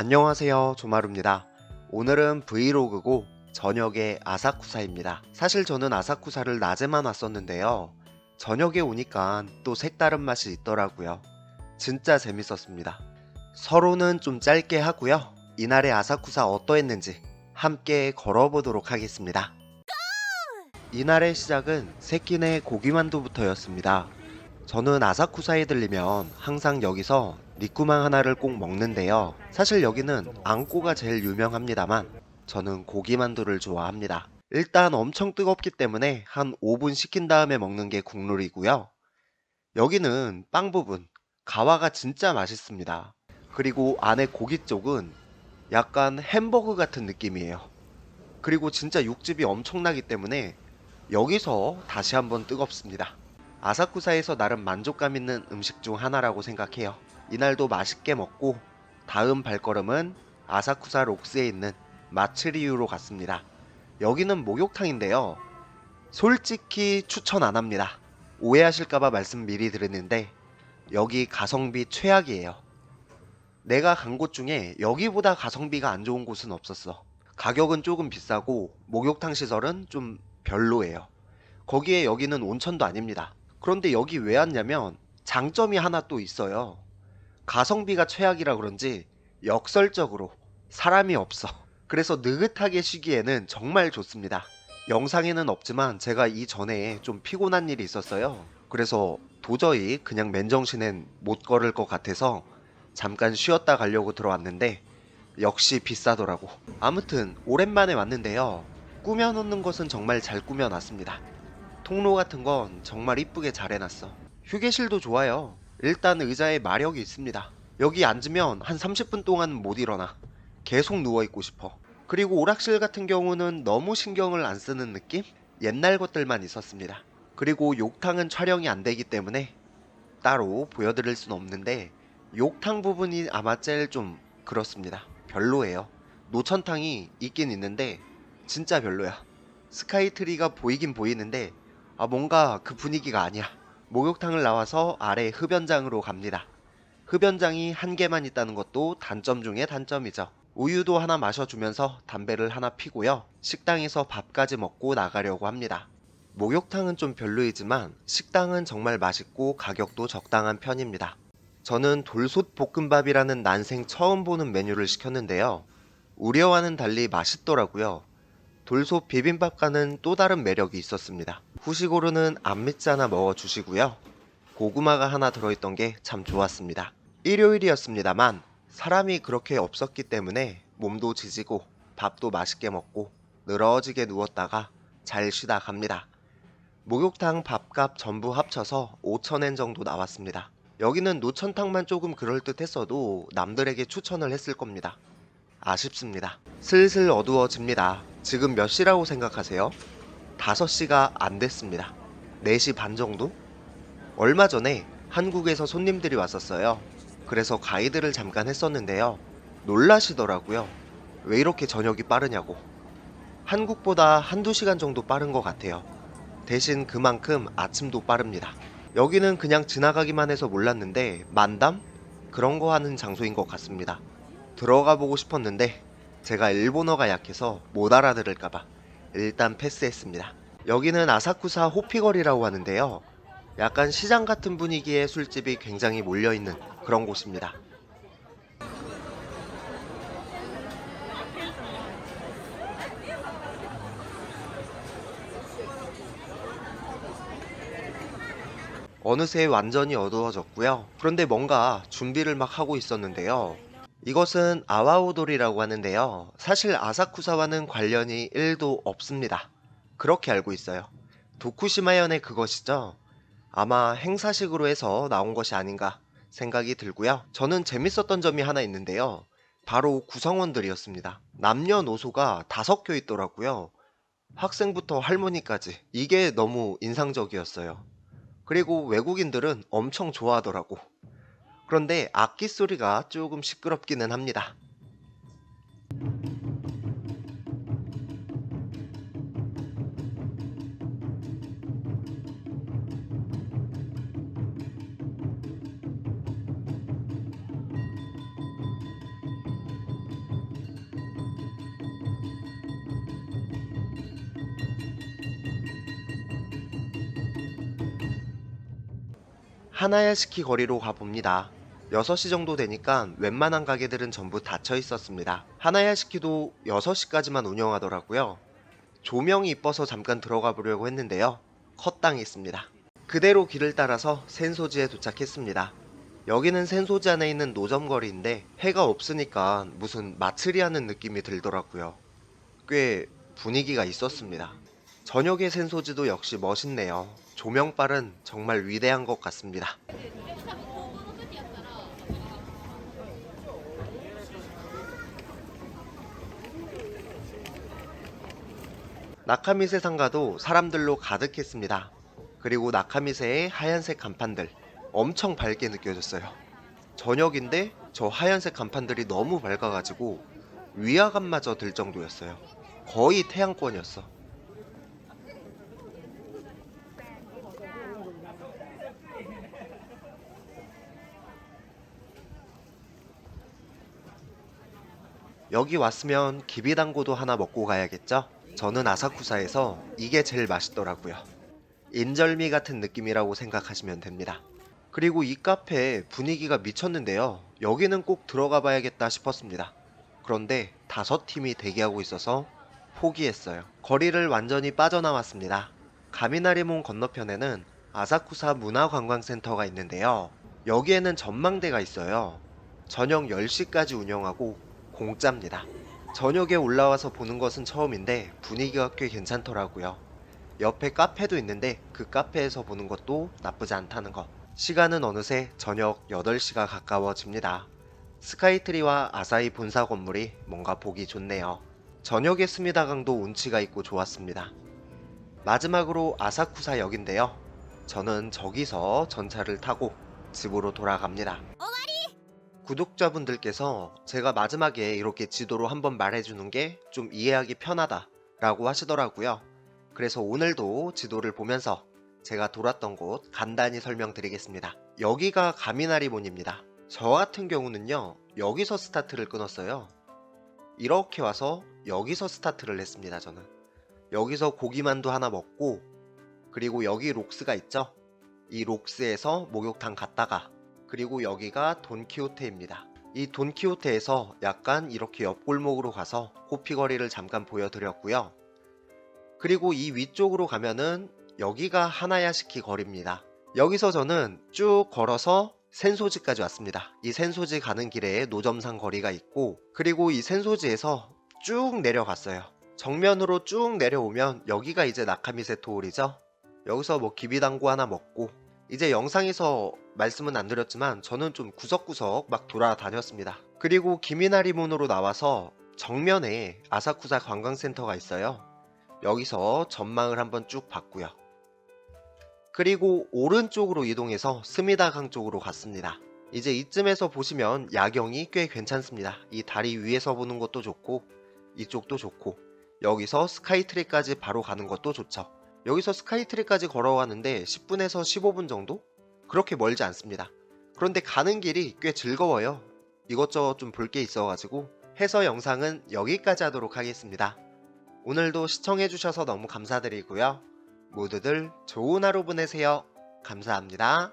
안녕하세요. 조마루입니다. 오늘은 브이로그고 저녁에 아사쿠사입니다. 사실 저는 아사쿠사를 낮에만 왔었는데요. 저녁에 오니까 또 색다른 맛이 있더라고요. 진짜 재밌었습니다. 서로는 좀 짧게 하고요. 이날의 아사쿠사 어떠했는지 함께 걸어보도록 하겠습니다. 이날의 시작은 새끼네 고기만두부터였습니다. 저는 아사쿠사에 들리면 항상 여기서 니꾸망 하나를 꼭 먹는데요. 사실 여기는 앙꼬가 제일 유명합니다만 저는 고기만두를 좋아합니다. 일단 엄청 뜨겁기 때문에 한 5분 식힌 다음에 먹는 게 국룰이고요. 여기는 빵 부분, 가와가 진짜 맛있습니다. 그리고 안에 고기 쪽은 약간 햄버거 같은 느낌이에요. 그리고 진짜 육즙이 엄청나기 때문에 여기서 다시 한번 뜨겁습니다. 아사쿠사에서 나름 만족감 있는 음식 중 하나라고 생각해요. 이날도 맛있게 먹고 다음 발걸음은 아사쿠사 록스에 있는 마츠리유로 갔습니다. 여기는 목욕탕인데요. 솔직히 추천 안 합니다. 오해하실까봐 말씀 미리 드렸는데 여기 가성비 최악이에요. 내가 간 곳 중에 여기보다 가성비가 안 좋은 곳은 없었어. 가격은 조금 비싸고 목욕탕 시설은 좀 별로예요. 거기에 여기는 온천도 아닙니다. 그런데 여기 왜 왔냐면 장점이 하나 또 있어요. 가성비가 최악이라 그런지 역설적으로 사람이 없어. 그래서 느긋하게 쉬기에는 정말 좋습니다. 영상에는 없지만 제가 이전에 좀 피곤한 일이 있었어요. 그래서 도저히 그냥 맨정신엔 못 걸을 것 같아서 잠깐 쉬었다 가려고 들어왔는데 역시 비싸더라고. 아무튼 오랜만에 왔는데요. 꾸며놓는 것은 정말 잘 꾸며놨습니다. 통로 같은 건 정말 이쁘게 잘 해놨어. 휴게실도 좋아요. 일단 의자에 마력이 있습니다. 여기 앉으면 한 30분 동안 못 일어나. 계속 누워있고 싶어. 그리고 오락실 같은 경우는 너무 신경을 안 쓰는 느낌? 옛날 것들만 있었습니다. 그리고 욕탕은 촬영이 안 되기 때문에 따로 보여드릴 순 없는데 욕탕 부분이 아마 제일 좀 그렇습니다. 별로예요. 노천탕이 있긴 있는데 진짜 별로야. 스카이트리가 보이긴 보이는데 아 뭔가 그 분위기가 아니야. 목욕탕을 나와서 아래 흡연장으로 갑니다. 흡연장이 한 개만 있다는 것도 단점 중에 단점이죠. 우유도 하나 마셔주면서 담배를 하나 피고요. 식당에서 밥까지 먹고 나가려고 합니다. 목욕탕은 좀 별로이지만 식당은 정말 맛있고 가격도 적당한 편입니다. 저는 돌솥 볶음밥이라는 난생 처음 보는 메뉴를 시켰는데요. 우려와는 달리 맛있더라고요. 돌솥 비빔밥과는 또 다른 매력이 있었습니다. 후식으로는 안미짜 하나 먹어주시고요. 고구마가 하나 들어있던 게 참 좋았습니다. 일요일이었습니다만 사람이 그렇게 없었기 때문에 몸도 지지고 밥도 맛있게 먹고 늘어지게 누웠다가 잘 쉬다 갑니다. 목욕탕 밥값 전부 합쳐서 5천엔 정도 나왔습니다. 여기는 노천탕만 조금 그럴듯 했어도 남들에게 추천을 했을 겁니다. 아쉽습니다. 슬슬 어두워집니다. 지금 몇 시라고 생각하세요? 5시가 안 됐습니다. 4시 반 정도? 얼마 전에 한국에서 손님들이 왔었어요. 그래서 가이드를 잠깐 했었는데요. 놀라시더라고요. 왜 이렇게 저녁이 빠르냐고. 한국보다 한두 시간 정도 빠른 것 같아요. 대신 그만큼 아침도 빠릅니다. 여기는 그냥 지나가기만 해서 몰랐는데 만담? 그런 거 하는 장소인 것 같습니다. 들어가 보고 싶었는데 제가 일본어가 약해서 못 알아들을까봐 일단 패스했습니다. 여기는 아사쿠사 호피거리라고 하는데요. 약간 시장 같은 분위기의 술집이 굉장히 몰려있는 그런 곳입니다. 어느새 완전히 어두워졌고요. 그런데 뭔가 준비를 막 하고 있었는데요. 이것은 아와오돌이라고 하는데요. 사실 아사쿠사와는 관련이 1도 없습니다. 그렇게 알고 있어요. 도쿠시마현의 그것이죠. 아마 행사식으로 해서 나온 것이 아닌가 생각이 들고요. 저는 재밌었던 점이 하나 있는데요. 바로 구성원들이었습니다. 남녀노소가 다섯 교 있더라고요. 학생부터 할머니까지. 이게 너무 인상적이었어요. 그리고 외국인들은 엄청 좋아하더라고. 그런데 악기 소리가 조금 시끄럽기는 합니다. 하나야시키 거리로 가봅니다. 6시 정도 되니까 웬만한 가게들은 전부 닫혀 있었습니다. 하나야시키도 6시까지만 운영하더라고요. 조명이 이뻐서 잠깐 들어가 보려고 했는데요. 컷당했습니다. 그대로 길을 따라서 센소지에 도착했습니다. 여기는 센소지 안에 있는 노점거리인데 해가 없으니까 무슨 마츠리 하는 느낌이 들더라고요. 꽤 분위기가 있었습니다. 저녁의 센소지도 역시 멋있네요. 조명빨은 정말 위대한 것 같습니다. 나카미세 상가도 사람들로 가득했습니다. 그리고 나카미세의 하얀색 간판들 엄청 밝게 느껴졌어요. 저녁인데 저 하얀색 간판들이 너무 밝아가지고 위화감마저 들 정도였어요. 거의 태양권이었어. 여기 왔으면 기비당고도 하나 먹고 가야겠죠? 저는 아사쿠사에서 이게 제일 맛있더라고요. 인절미 같은 느낌이라고 생각하시면 됩니다. 그리고 이 카페 분위기가 미쳤는데요. 여기는 꼭 들어가 봐야겠다 싶었습니다. 그런데 다섯 팀이 대기하고 있어서 포기했어요. 거리를 완전히 빠져나왔습니다. 가미나리몬 건너편에는 아사쿠사 문화관광센터가 있는데요. 여기에는 전망대가 있어요. 저녁 10시까지 운영하고 공짜입니다. 저녁에 올라와서 보는 것은 처음인데 분위기가 꽤 괜찮더라고요. 옆에 카페도 있는데 그 카페에서 보는 것도 나쁘지 않다는 것. 시간은 어느새 저녁 8시가 가까워집니다. 스카이트리와 아사히 본사 건물이 뭔가 보기 좋네요. 저녁에 스미다강도 운치가 있고 좋았습니다. 마지막으로 아사쿠사 역인데요. 저는 저기서 전차를 타고 집으로 돌아갑니다. 구독자분들께서 제가 마지막에 이렇게 지도로 한번 말해주는 게 좀 이해하기 편하다 라고 하시더라고요. 그래서 오늘도 지도를 보면서 제가 돌았던 곳 간단히 설명드리겠습니다. 여기가 가미나리몬입니다. 저 같은 경우는요, 여기서 스타트를 끊었어요. 이렇게 와서 여기서 스타트를 했습니다, 저는. 여기서 고기만두 하나 먹고, 그리고 여기 록스가 있죠? 이 록스에서 목욕탕 갔다가, 그리고 여기가 돈키호테입니다. 이 돈키호테에서 약간 이렇게 옆골목으로 가서 호피거리를 잠깐 보여드렸고요. 그리고 이 위쪽으로 가면은 여기가 하나야시키 거리입니다. 여기서 저는 쭉 걸어서 센소지까지 왔습니다. 이 센소지 가는 길에 노점상 거리가 있고 그리고 이 센소지에서 쭉 내려갔어요. 정면으로 쭉 내려오면 여기가 이제 나카미세 토울이죠. 여기서 뭐 기비당구 하나 먹고 이제 영상에서 말씀은 안 드렸지만 저는 좀 구석구석 막 돌아다녔습니다. 그리고 기미나리문으로 나와서 정면에 아사쿠사 관광센터가 있어요. 여기서 전망을 한번 쭉 봤고요. 그리고 오른쪽으로 이동해서 스미다강 쪽으로 갔습니다. 이제 이쯤에서 보시면 야경이 꽤 괜찮습니다. 이 다리 위에서 보는 것도 좋고 이쪽도 좋고 여기서 스카이트리까지 바로 가는 것도 좋죠. 여기서 스카이트리까지 걸어가는데 10분에서 15분 정도? 그렇게 멀지 않습니다. 그런데 가는 길이 꽤 즐거워요. 이것저것 좀 볼 게 있어가지고 해서 영상은 여기까지 하도록 하겠습니다. 오늘도 시청해주셔서 너무 감사드리고요. 모두들 좋은 하루 보내세요. 감사합니다.